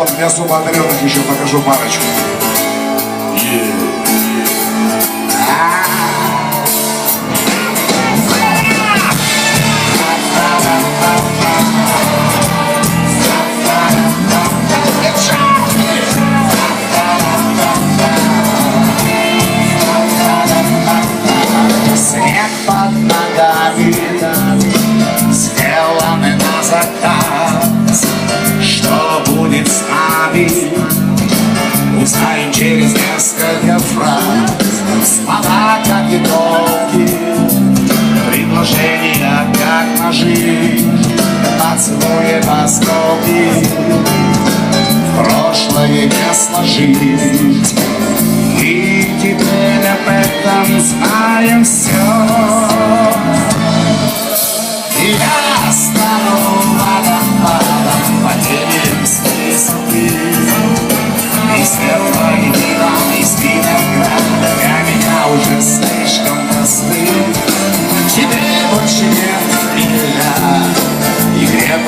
Вот для особо еще покажу парочку. Снег ножи Поцелуем осколки прошлое не сложить. И теперь об этом знаем все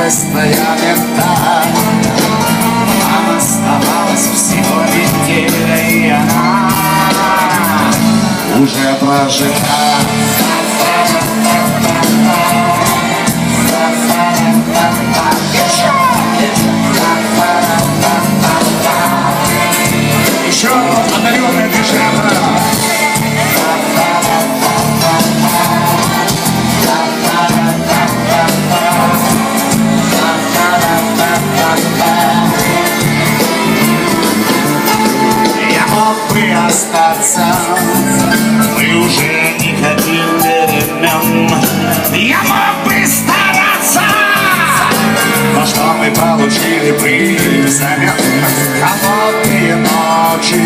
Твоя мета нам оставалось всего неделя, и она уже прожита. Остаться, мы уже не хотим перемен. Я мог бы стараться, но что мы получили бы взамен? Холодные ночи,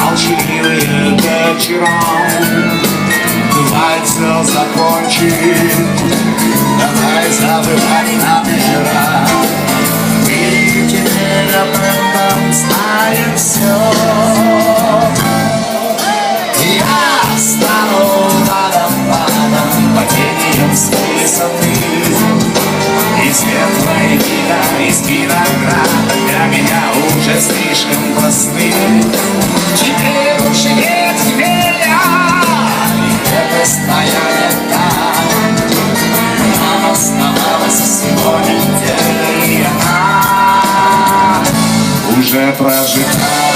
молчаливые вечера. Давай все закончить, давай забывать номера. Вина из винограда для меня уже слишком просты. Теперь больше нет хмеля, и крепость твоя не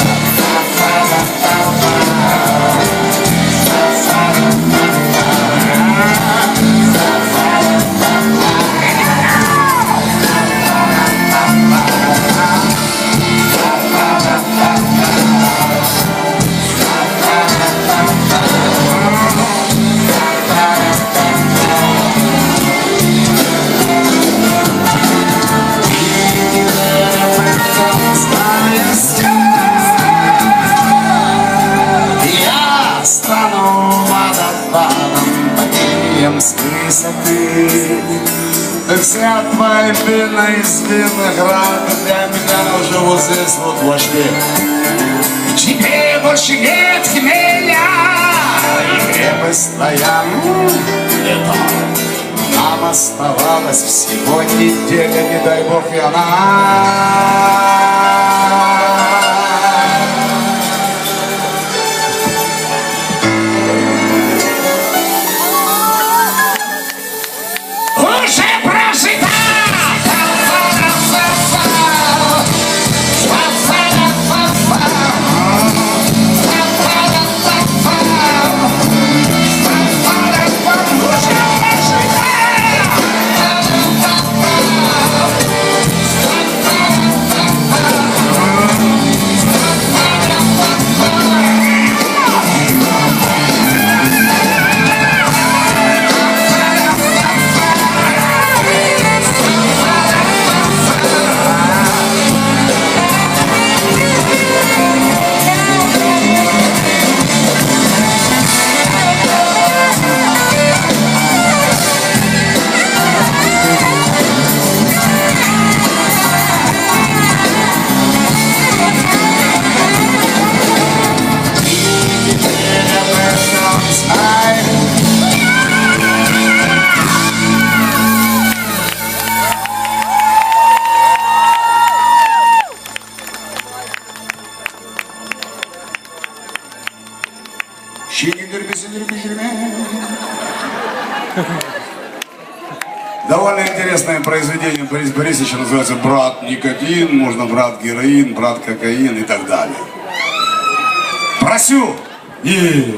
водопадом, падением с высоты. Вся твоя пена из винограда для меня уже вот здесь вот в башке. Теперь больше нет хмеля, и крепость твоя та. Нам оставалось всего неделя, не дай бог, и она Довольно интересное произведение Бориса Борисовича называется «Брат никотин», можно «Брат героин», «Брат кокаин» и так далее. Просю! И...